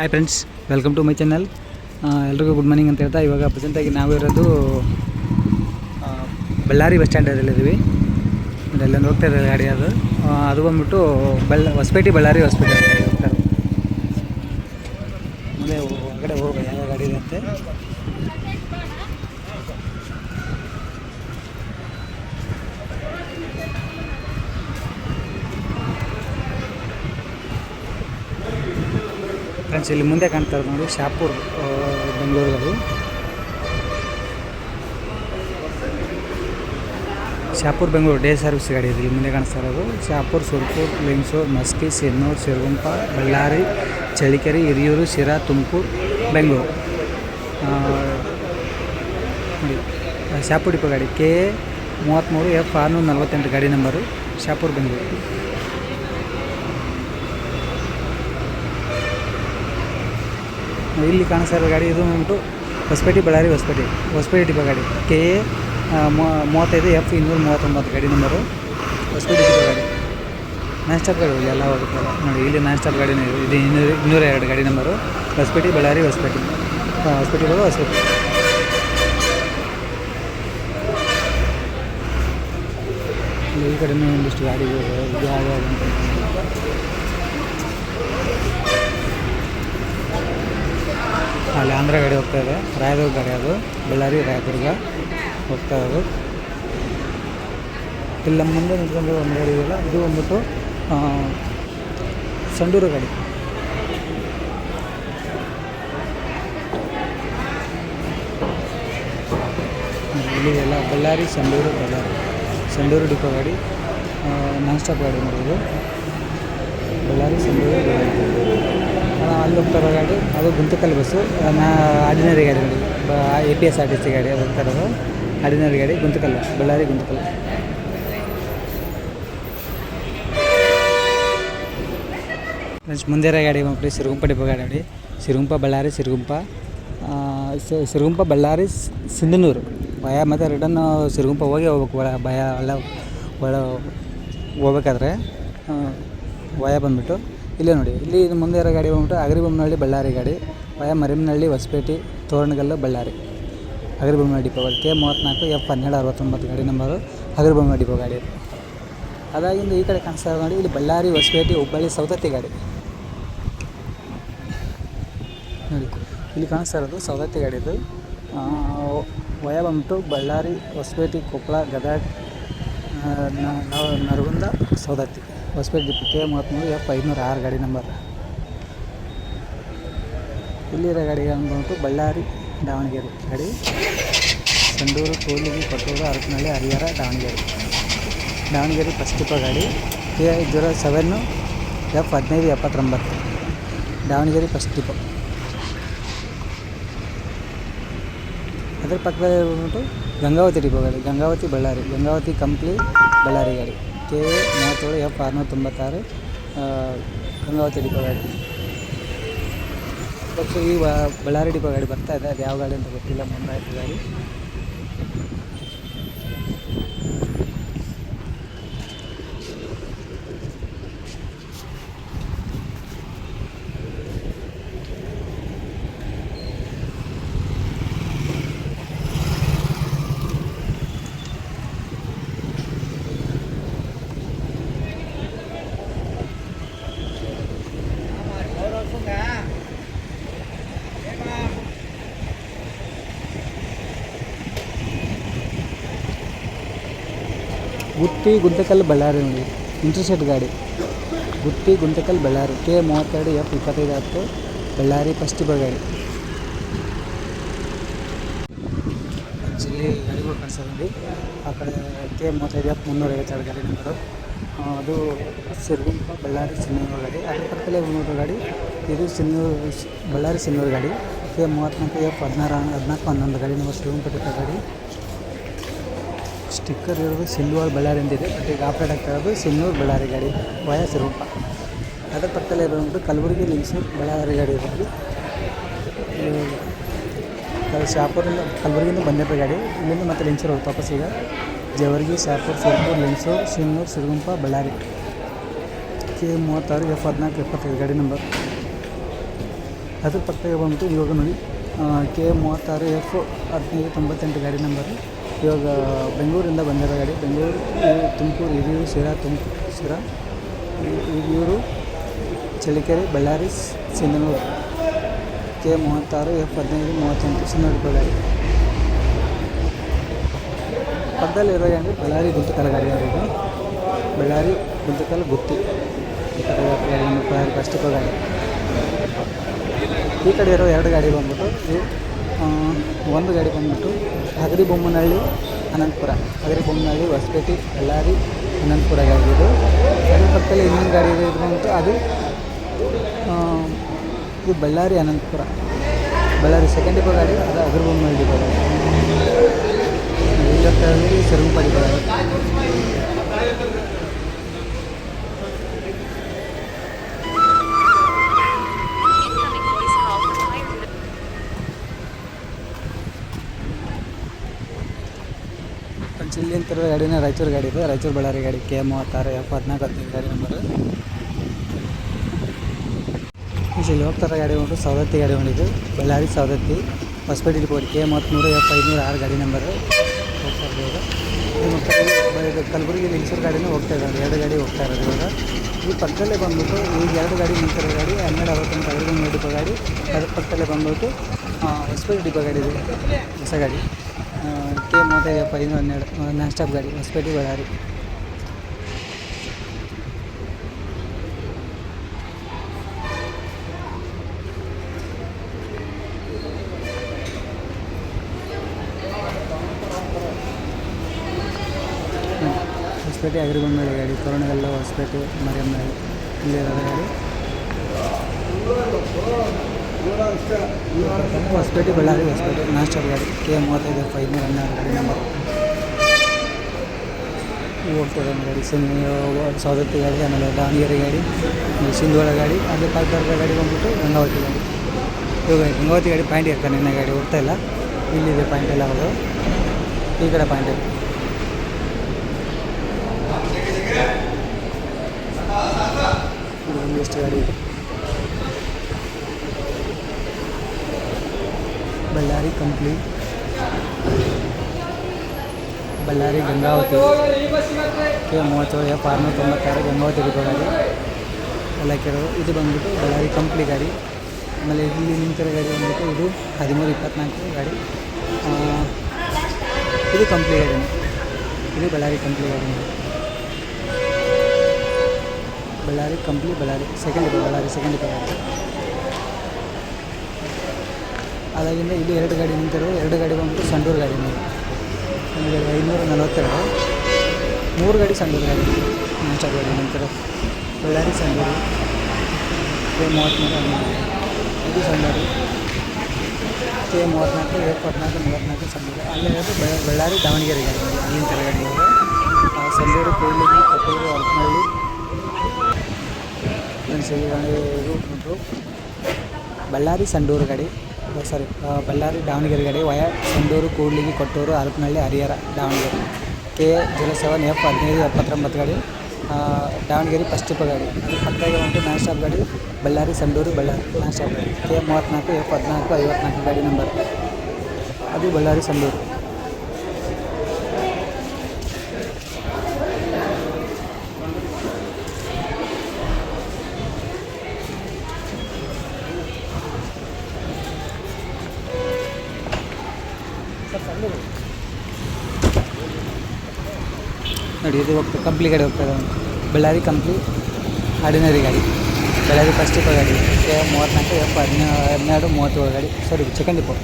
Hi friends welcome to my channel ಎಲ್ರಿಗೂ good morning ಅಂತ ಹೇಳ್ತಾ ಇವಾಗ ಪ್ರೆಸೆಂಟಾಗಿ ನಾವಿರೋದು ಬಳ್ಳಾರಿ ಬಸ್ ಸ್ಟ್ಯಾಂಡಲ್ಲಿದ್ದೀವಿ ಅಲ್ಲೊಂದು ಹೋಗ್ತಾ ಇದ್ದಾರೆ ಗಾಡಿ ಅದು. ಅದು ಬಂದ್ಬಿಟ್ಟು ಬಳ್ಳ ಹೊಸಪೇಟೆ ಬಳ್ಳಾರಿ ಹೊಸಪೇಟೆ ಹೋಗ್ತಾರೆ. ಮುಂದೆ ಹೊರಗಡೆ ಹೋಗ ಯಾವ ಗಾಡಿ ಇದೆ ಫ್ರೆಂಡ್ಸ್, ಇಲ್ಲಿ ಮುಂದೆ ಕಾಣ್ತಾ ಇರೋದು ನೋಡಿ ಶಾಪುರ್ ಬೆಂಗಳೂರಲ್ಲಿ ಶಾಪುರ್, ಬೆಂಗಳೂರು ಡೇ ಸರ್ವಿಸ್ ಗಾಡಿ ಇದೆ. ಇಲ್ಲಿ ಮುಂದೆ ಕಾಣಿಸ್ತಾ ಇರೋದು ಶಾಪುರ್ ಸುರ್ಪುರ್ ಲಿಂಗ್ಸೂರು ಮಸ್ಕಿ ಸಿನ್ನೂರು ಸಿರುಗುಂಪ, ಬಳ್ಳಾರಿ ಚಳಿಕೆರೆ ಹಿರಿಯೂರು, ಶಿರಾ, ತುಮಕೂರು, ಬೆಂಗಳೂರು. ಶಾಪುರ್ ಡಿಪೋ ಗಾಡಿ ಕೆ ಎ ಮೂವತ್ತ್ಮೂರು ಎಫ್ ಆರುನೂರ ನಲ್ವತ್ತೆಂಟು ಗಾಡಿ ನಂಬರು, ಶಾಪುರ್, ಬೆಂಗಳೂರು. ಇಲ್ಲಿ ಕಾಣಿಸ್ತಾ ಇರೋ ಗಾಡಿ ಇದು ಬಂದ್ಬಿಟ್ಟು ಹೊಸಪೇಟೆ, ಬಳ್ಳಾರಿ ಹೊಸಪೇಟೆ. ಹೊಸಪೇಟೆ ಡಿಬ್ಬ ಗಾಡಿ. ಕೆ ಎ ಮೂವತ್ತೈದು ಎಫ್ ಇನ್ನೂರ ಮೂವತ್ತೊಂಬತ್ತು ಗಾಡಿ ನಂಬರು ಹೊಸಪೇಟೆ ಡಿಬ್ಬ ಗಾಡಿ. ನಾನ್ ಸ್ಟಾಪ್ ಗಾಡಿ ಎಲ್ಲ ಹೋಗುತ್ತಲ್ಲ ನೋಡಿ, ಇಲ್ಲಿ ನಾನ್ ಸ್ಟಾಪ್ ಗಾಡಿನೂ ಇದೆ. ಇನ್ನೂರ ಇನ್ನೂರ ಎರಡು ಗಾಡಿ ನಂಬರು ಹೊಸಪೇಟೆ, ಬಳ್ಳಾರಿ, ಹೊಸಪೇಟೆ. ಹೊಸಪೇಟೆ ಹೋಗೋ ಹೊಸಪೇಟೆ. ಈ ಕಡೆನೂ ಒಂದಿಷ್ಟು ಗಾಡಿಗಳು ಇದು. ಅಂತ ಅಲ್ಲಿ ಆಂಧ್ರ ಗಾಡಿ ಹೋಗ್ತಾ ಇದೆ. ರಾಯದುರ್ಗ ಗಾಡಿ ಅದು. ಬಳ್ಳಾರಿ, ರಾಯದುರ್ಗ ಹೋಗ್ತಾ ಇರೋದು. ಇಲ್ಲಿ, ಮುಂದೆ ನಿಂತ್ಕೊಂಡು ಒಂದು ಗಾಡಿ ಇದೆಯಲ್ಲ, ಇದು ಬಂದ್ಬಿಟ್ಟು ಸಂಡೂರು ಗಾಡಿ. ಇಲ್ಲಿ ಎಲ್ಲ ಬಳ್ಳಾರಿ, ಸಂಡೂರು ಬಳ್ಳಾರಿ. ಸಂಡೂರು ಡಿಪೋ ಗಾಡಿ ನಾನ್ ಸ್ಟಾಪ್ ಗಾಡಿ ಮಾಡೋದು ಬಳ್ಳಾರಿ, ಸಂಡೂರು, ಬಳ್ಳಾರಿ. ಅಲ್ಲಿ ಹೋಗ್ತಾ ಗಾಡಿ, ಅದು ಗುಂತಕಲ್ ಬಸ್ಸು. ನಾ ಆರ್ಡಿನರಿ ಗಾಡಿ ನೋಡಿ. A P S R T C ಗಾಡಿ ಅದು ಹೋಗ್ತಾ ಇರೋದು. ಆರ್ಡಿನರಿ ಗಾಡಿ ಗುಂತಕಲ್, ಬಳ್ಳಾರಿ ಗುಂತಕಲ್. ಫ್ರೆಂಡ್ಸ್, ಮುಂದೆ ಇರೋ ಗಾಡಿ ಮಕ್ಕಳಿ ಸಿರುಗುಂಪ ಡಿಪೋ ಗಾಡಿ ನೋಡಿ. ಸಿರುಗುಂಪ ಬಳ್ಳಾರಿ, ಸಿರುಗುಂಪ ಸಿರುಗುಂಪ ಬಳ್ಳಾರಿ ಸಿಂಧನೂರು. ಭಯ ಮತ್ತು ರಿಟರ್ನ್ ಸಿರುಗುಂಪ ಹೋಗಿ ಹೋಗ್ಬೇಕು. ಒಳ, ಭಯ ಎಲ್ಲ ಒಳ ಹೋಗ್ಬೇಕಾದ್ರೆ ವಯ ಬಂದ್ಬಿಟ್ಟು. ಇಲ್ಲೇ ನೋಡಿ. ಇಲ್ಲಿ ಮುಂದೆ ಇರೋ ಗಾಡಿ ಬಂದ್ಬಿಟ್ಟು ಅಗ್ರಿಬೊಮ್ಮನಹಳ್ಳಿ ಬಳ್ಳಾರಿ ಗಾಡಿ. Via Marimanahalli Hosapete Toranagallu Ballari. Agaribommanahalli depot K ಮೂವತ್ತ್ನಾಲ್ಕು ಎಫ್ ಹನ್ನೆರಡು ಅರವತ್ತೊಂಬತ್ತು ಗಾಡಿ ನಂಬರು ಅಗ್ರಿಬೊಮ್ಮನ ಡಿಪೋ ಗಾಡಿ ಅದಾಗಿಂದ ಈ ಕಡೆ ಕಾಣಿಸ್ತಾ ನೋಡಿ ಇಲ್ಲಿ ಬಳ್ಳಾರಿ ಹೊಸಪೇಟೆ ಹುಬ್ಬಳ್ಳಿ ಸೌದತ್ತಿ ಗಾಡಿ. ನೋಡಿ ಇಲ್ಲಿ ಕಾಣಿಸ್ತಾ ಇರೋದು ಸೌದತ್ತಿ ಗಾಡಿ ಇದು. ಆ, ವಯ ಬಂದ್ಬಿಟ್ಟು ಬಳ್ಳಾರಿ ಹೊಸಪೇಟೆ ಕೊಪ್ಪಳ ಗದಗ ನರಗುಂದ ಸೌದತ್ತಿ ಹೊಸಪೇಟೆ ಡಿಪೋ ಕೆ ಮೂವತ್ತ್ಮೂರು ಎಫ್ ಐನೂರ, ಆರು ಗಾಡಿ ನಂಬರ್. ಇಲ್ಲಿರೋ ಗಾಡಿ ಅಂದ್ಬಿಟ್ಟು ಬಳ್ಳಾರಿ, ದಾವಣಗೆರೆ ಗಾಡಿ. ಸಂಡೂರು, ಕೋಲಿಗಿ, ಕೊಟ್ಟೂರು ಅರಕನಹಳ್ಳಿ ಹರಿಹರ, ದಾವಣಗೆರೆ. ದಾವಣಗೆರೆ ಫಸ್ಟ್ ಡಿಪೋ ಗಾಡಿ. ಕೆ ಜೀರೋ ಸೆವೆನ್ನು ಎಫ್ ಹದಿನೈದು, ಎಪ್ಪತ್ತೊಂಬತ್ತು. ದಾವಣಗೆರೆ ಫಸ್ಟ್ ಡಿಪೋ ಅದ್ರ ಪಕ್ಕದಲ್ಲಿ ಬಂದ್ಬಿಟ್ಟು ಗಂಗಾವತಿ ಡಿಪೋ ಗಾಡಿ. ಗಂಗಾವತಿ, ಬಳ್ಳಾರಿ. ಗಂಗಾವತಿ ಕಂಪ್ಲಿ ಬಳ್ಳಾರಿ ಗಾಡಿ. ಕೆ ಮೂವತ್ತೇಳು ಎಫ್ ಆರುನೂರ ತೊಂಬತ್ತಾರು ಗಂಗಾವತಿ ಡಿಪೋ ಗಾಡಿ. ಮತ್ತು ಈ ಬಳ್ಳಾರಿ ಡಿಪೋ ಗಾಡಿ ಬರ್ತಾ ಇದೆ, ಅದು ಯಾವ ಗಾಡಿ ಅಂತ ಗೊತ್ತಿಲ್ಲ, ಮುಂಬೈ ಗಾಡಿ. ಗುತ್ತಿ ಗುಂತಕಲ್ ಬಳ್ಳಾರಿ ನೋಡಿ ಇಂಟರ್ಸೆಟ್ ಗಾಡಿ ಗುತ್ತಿ ಗುಂತಕಲ್ ಬಳ್ಳಾರಿ ಕೆ ಮೂವತ್ತೆರಡು ಎಫ್ ಇಪ್ಪತ್ತೈದು ಹತ್ತು ಬಳ್ಳಾರಿ ಫಸ್ಟ್ ಡಿಪೋ ಗಾಡಿ ಇಲ್ಲಿ ಗಾಡಿಗಳು ಕಾಣಿಸ್ತದೆ ನೋಡಿ ಆ ಕಡೆ ಕೆ ಮೂವತ್ತೈದು ಎಫ್ ಮುನ್ನೂರ ಐವತ್ತೆರಡು ಗಾಡಿ ನಂಬರು ಆ, ಅದು ಸಿರುಗುಂಪ ಬಳ್ಳಾರಿ ಸಿನ್ನೂರು ಗಾಡಿ ಅದ್ರ ಪಕ್ಕದಲ್ಲೇ ಮುನ್ನೂರು ಗಾಡಿ ಇದು ಸಿನ್ನೂರು ಸ್- ಬಳ್ಳಾರಿ ಸಿನ್ನೂರು ಗಾಡಿ ಕೆ ಮೂವತ್ತ್ನಾಲ್ಕು ಎಫ್ ಹದಿನಾರು ಹದಿನಾಲ್ಕು ಹನ್ನೊಂದು ಗಾಡಿ ನಂಬರ್ ಸಿರುಗುಂಪ ಡಿಪೋ ಗಾಡಿ ಸ್ಟಿಕ್ಕರ್ ಇರೋದು ಸಿಲ್ವರ್ ಬಳ್ಳಾರಿ ಅಂತಿದೆ ಬಟ್ ಈಗ ಆಪ್ರೇಟ್ ಆಗ್ತಾ ಇರೋದು ಬಳ್ಳಾರಿ ಗಾಡಿ ವಯಸ್ ರೂಪ ಅದರ ಪಕ್ಕದಲ್ಲೇ ಇರೋದು ಕಲಬುರಗಿ ಲಿಂಗ್ಸೂರು ಬಳ್ಳಾರಿ ಗಾಡಿ ಇರೋದು. ಶಾಪೂರಿಂದ ಕಲ್- ಶಾಪುರಿಂದ, ಕಲಬುರಗಿಯಿಂದ ಬಂದಿರೋ ಗಾಡಿ. ಇಲ್ಲಿಂದ ಮತ್ತೆ ಲಿಂಗ್ಸೂರು ಹೋಗ್ತಾ ವಾಪಸ್ ಈಗ. ಜವರ್ಗಿ, ಶಾಪುರ್, ಸುರ್ಪುರ್ ಲಿಂಗ್ಸೂರು ಸಿನ್ನೂರು ಸಿರುಗುಂಪ, ಬಳ್ಳಾರಿ. ಕೆ ಮೂವತ್ತಾರು ಎಫ್ ಹದಿನಾಲ್ಕು, ಎಪ್ಪತ್ತೈದು ಗಾಡಿ ನಂಬರ್ ಅದ್ರ ಪಕ್ಕದಾಗ ಬಂದ್ಬಿಟ್ಟು ಇವಾಗ ನೋಡಿ ಕೆ ಮೂವತ್ತಾರು ಎಫ್ ಹದಿನೈದು, ತೊಂಬತ್ತೆಂಟು ಗಾಡಿ ನಂಬರು ಇವಾಗ ಬೆಂಗಳೂರಿಂದ ಬಂದಿರೋ ಗಾಡಿ ಬೆಂಗಳೂರು ಈ ತುಮಕೂರು ಹಿರಿಯೂರು ಶಿರಾ ತುಮಕೂರು ಶಿರಾ. ಈ- ಹಿರಿಯೂರು ಚಳ್ಳಕೆರೆ ಬಳ್ಳಾರಿ ಸ್- ಸಿಂಧನೂರು. ಕೆ ಮೂವತ್ತಾರು ಎಫ್ ಹದಿನೈದು ಮೂವತ್ತೆಂಟು ಸಿಂಧನೂರು ಗಾಡಿ. ಪಕ್ಕದಲ್ಲಿರೋ ಅಂದರೆ ಬಳ್ಳಾರಿ ಗುಂತಕಲ್ ಗಾಡಿ ಅಂದರೆ ಇದು. ಬಳ್ಳಾರಿ ಗುಂತಕಲ್ ಗುತ್ತಿ. ಈ ಕಡೆ ಇರೋ ಗಾಡಿ ಒಂದು ಬಳ್ಳಾರಿ ಫಸ್ಟ್ ಗಾಡಿ. ಈ ಕಡೆ ಇರೋ ಎರಡು ಗಾಡಿ ಬಂದ್ಬಿಟ್ಟು ಇವು ಆ, ಒಂದು ಗಾಡಿ ಬಂದ್ಬಿಟ್ಟು ಹಗರಿ ಬೊಮ್ಮನಹಳ್ಳಿ ಅನಂತಪುರ. ಹಗರಿ ಬೊಮ್ಮನಹಳ್ಳಿ ಹೊಸಪೇಟೆ, ಬಳ್ಳಾರಿ, ಅನಂತಪುರ ಗಾಡಿ ಇದು ಅದ್ರ ಪಕ್ಕದಲ್ಲಿ ಇನ್ನೊಂದು ಗಾಡಿ ಇದೆ ಅಂತ ಅದು ಇದು ಬಳ್ಳಾರಿ, ಅನಂತಪುರ. ಬಳ್ಳಾರಿ ಸೆಕೆಂಡ್ ಇಪ್ಪ ಗಾಡಿ, ಅದು ಹಗರಿ ಬೊಮ್ಮನಹಳ್ಳಿ ಡಿಪೋ ಫ್ರೆಂಡ್ಸ್ ಗಾಡಿನೇ ರಾಯಚೂರು ಗಾಡಿ ಇದೆ. ರಾಯಚೂರು ಬಳ್ಳಾರಿ ಗಾಡಿ ಕೆ ಮೂವತ್ತಾರು ಎಫ್ ಹದಿನಾಲ್ಕು ಹದಿನೈದು ಗಾಡಿ ನಂಬರು ಇಲ್ಲಿ ಹೋಗ್ತಾರೆ ಗಾಡಿ ಉಂಟು ಸವದತ್ತಿ ಗಾಡಿ ಹೊಂದಿದ್ದು ಬಳ್ಳಾರಿ ಸವದತ್ತಿ ಹೊಸಪೇಟೆ ಡಿಪೋ ಕೆ ಮೂವತ್ತ್ಮೂರು ಎಫ್ ಐದುನೂರು ಆರು ಗಾಡಿ ನಂಬರು ಹೋಗ್ತಾ ಕಲಬುರಗಿ ಲಿಂಗಸೂರು ಗಾಡಿನೂ ಹೋಗ್ತಾ ಇದ್ದಾರೆ. ಎರಡು ಗಾಡಿ ಹೋಗ್ತಾ ಇರೋದು ಇವಾಗ. ಈ ಪಕ್ಕದಲ್ಲೇ ಬಂದ್ಬಿಟ್ಟು ಈಗ ಎರಡು ಗಾಡಿ ನಿಂತಿರೋ ಗಾಡಿ, ಹನ್ನೆರಡು ಅರವತ್ತೊಂದು ಅದ್ರಲ್ಲಿ ಡಿಪೋ ಗಾಡಿ ಅದ್ರ ಪಕ್ಕದಲ್ಲೇ ಬಂದ್ಬಿಟ್ಟು ಹೊಸಪೇಟೆ ಡಿಪೋ ಗಾಡಿ ಇದೆ. ಹೊಸ ಗಾಡಿ. ಕೆ ಮೂವತ್ತೈದು ಎಫ್ ಐನೂರ ಹನ್ನೆರಡು ನಾನ್ ಸ್ಟಾಪ್ ಗಾಡಿ ಹೊಸಪೇಟೆ ಬಳ್ಳಾರಿ ಹೊಸಪೇಟೆ ಅಗ್ರಿಬೊಮ್ಮೆ ಗಾಡಿ ತೋರಣಗಲ್ಲ ಹೊಸಪೇಟೆ ಮರಿಯಮ್ಮನಹಳ್ಳಿ ಇಲ್ಲಿರೋದು ಗಾಡಿ ಹೊಸಪೇಟೆ ಬಳ್ಳಾರಿ ಹೊಸಪೇಟೆ ಸ್ಟಾಪ್ ಗಾಡಿ ಕೆ ಮೂವತ್ತೈದು ಐನೂರ ಹನ್ನೆರಡು ಗಾಡಿ ನಂಬರ್ ಹೋಗ್ತದೆ ಗಾಡಿ ಸೌದತ್ತಿ ಗಾಡಿ ಆಮೇಲೆ ದಾವಣಗೆರೆ ಗಾಡಿ ಸಿಂಧುವಳ ಗಾಡಿ ಅದೇ ಪಕ್ಕದ ಗಾಡಿ ಬಂದ್ಬಿಟ್ಟು ಗಂಗಾವತಿ ಗಾಡಿ ಇವಾಗ ಗಂಗಾವತಿ ಗಾಡಿ ಪಾಯಿಂಟ್ ಇರ್ತಾನೆ ನಿನ್ನೆ ಗಾಡಿ ಹೋಗ್ತಾ ಇಲ್ಲ ಇಲ್ಲಿದೆ ಪಾಯಿಂಟ್ ಎಲ್ಲ ಅವರು ಈ ಕಡೆ ಪಾಯಿಂಟ್ ಇದೆ ಎಷ್ಟು ಗಾಡಿ ಇದೆ ಬಳ್ಳಾರಿ ಕಂಪ್ಲಿ. ಬಳ್ಳಾರಿ ಗಂಗಾವತಿ. ಕೆ ಮೂವತ್ತೇಳು, ಎಫ್ ಆರುನೂರ ತೊಂಬತ್ತಾರು, ಗಂಗಾವತಿ ಬಳ್ಳಾರಿ ಎಲ್ಲ ಕೇಳೋದು ಇದು ಬಂದ್ಬಿಟ್ಟು ಬಳ್ಳಾರಿ ಕಂಪ್ಲಿ ಗಾಡಿ. ಆಮೇಲೆ ಇಲ್ಲಿ ನಿಂತಿರೋ ಗಾಡಿ ಬಂದ್ಬಿಟ್ಟು ಇದು ಹದಿಮೂರು ಇಪ್ಪತ್ನಾಲ್ಕು ಗಾಡಿ. ಇದು ಕಂಪ್ಲಿ ಗಾಡಿ. ಇದು ಬಳ್ಳಾರಿ ಕಂಪ್ಲಿ ಗಾಡಿ. ಬಳ್ಳಾರಿ ಕಂಪ್ಲಿ ಬಳ್ಳಾರಿ. ಸೆಕೆಂಡ್ ಇದೆ ಬಳ್ಳಾರಿ ಸೆಕೆಂಡ್ ಇದೆ ಅದಾಗಿಂದ ಇಲ್ಲಿ ಎರಡು ಗಾಡಿ ನಿಂತಿರೋದು. ಎರಡು ಗಾಡಿ ಬಂದ್ಬಿಟ್ಟು ಸಂಡೂರು ಗಾಡಿ ನಿಮಗೆ ಐನೂರ ನಲವತ್ತೆರಡು. ಮೂರು ಗಾಡಿ ಸಂಡೂರು ಗಾಡಿ ಮುಂಚೆ ಗಾಡಿ ನಿಂತಿರೋ ಬಳ್ಳಾರಿ ಸಂಡೂರು. ಕೆ ಮೂವತ್ತ್ಮೂರು ಇದು ಸಂಡೂರು. ಕೆ ಮೂವತ್ತ್ನಾಲ್ಕು ಇಪ್ಪತ್ನಾಲ್ಕು ಮೂವತ್ತ್ನಾಲ್ಕು ಸಂಡೂರು. ಅಲ್ಲಿರೋದು ಬಳ್ಳಾರಿ ದಾವಣಗೆರೆ ಗಾಡಿ. ಅಲ್ಲಿನ ಗಾಡಿ ಸಂಡೂರು ಕೂಡ್ಲಿಗಿ ಕೊಟ್ಟೂರು ಹರಪನಹಳ್ಳಿ ಫ್ರೆಂಡ್ಸ್ ಇದು ಬಳ್ಳಾರಿ ಸಂಡೂರು ಗಾಡಿ. ಸಾರಿ ಬಳ್ಳಾರಿ ದಾವಣಗೆರೆ ಗಾಡಿ via Sandur, Kudligi, Kottur Harapanahalli Harihar, Davanagere. K zero seven F ಹದಿನೈದು ಎಪ್ಪತ್ತೊಂಬತ್ತು ಗಾಡಿ ದಾವಣಗೆರೆ ಟಿಪ್ಪ ಗಾಡಿ. ಅದು ಪಕ್ಕದಾಗೆ ಉಂಟು ಸ್ಟಾಪ್ ಗಾಡಿ, ಬಳ್ಳಾರಿ, ಸಂಡೂರು, ಬಳ್ಳಾರಿ, ನಾನ್ ಸ್ಟಾಪ್ ಗಾಡಿ. ಕೆ ಮೂವತ್ತ್ನಾಲ್ಕು, ಎಫ್ ಹದಿನಾಲ್ಕು ಐವತ್ನಾಲ್ಕು ಗಾಡಿ ನಂಬರ್ ಅದು ಬಳ್ಳಾರಿ, ಸಂಡೂರು. ನೋಡಿ, ಇದು ಹೋಗ್ತದೆ ಕಂಪ್ಲಿ ಗಾಡಿ ಹೋಗ್ತದೆ ಒಂದು ಬಳ್ಳಾರಿ ಕಂಪ್ಲಿ ಆರ್ಡಿನರಿ ಗಾಡಿ. ಬಳ್ಳಾರಿ ಫಸ್ಟ್ ಡಿಪೋ ಗಾಡಿ. ಮೂವತ್ತ್ನಾಲ್ಕು ಎಪ್ಪ ಹದಿನ, ಹನ್ನೆರಡು, ಮೂವತ್ತೇಳು ಗಾಡಿ. ಸಾರಿ ಸೆಕೆಂಡ್ ಡಿಪೋ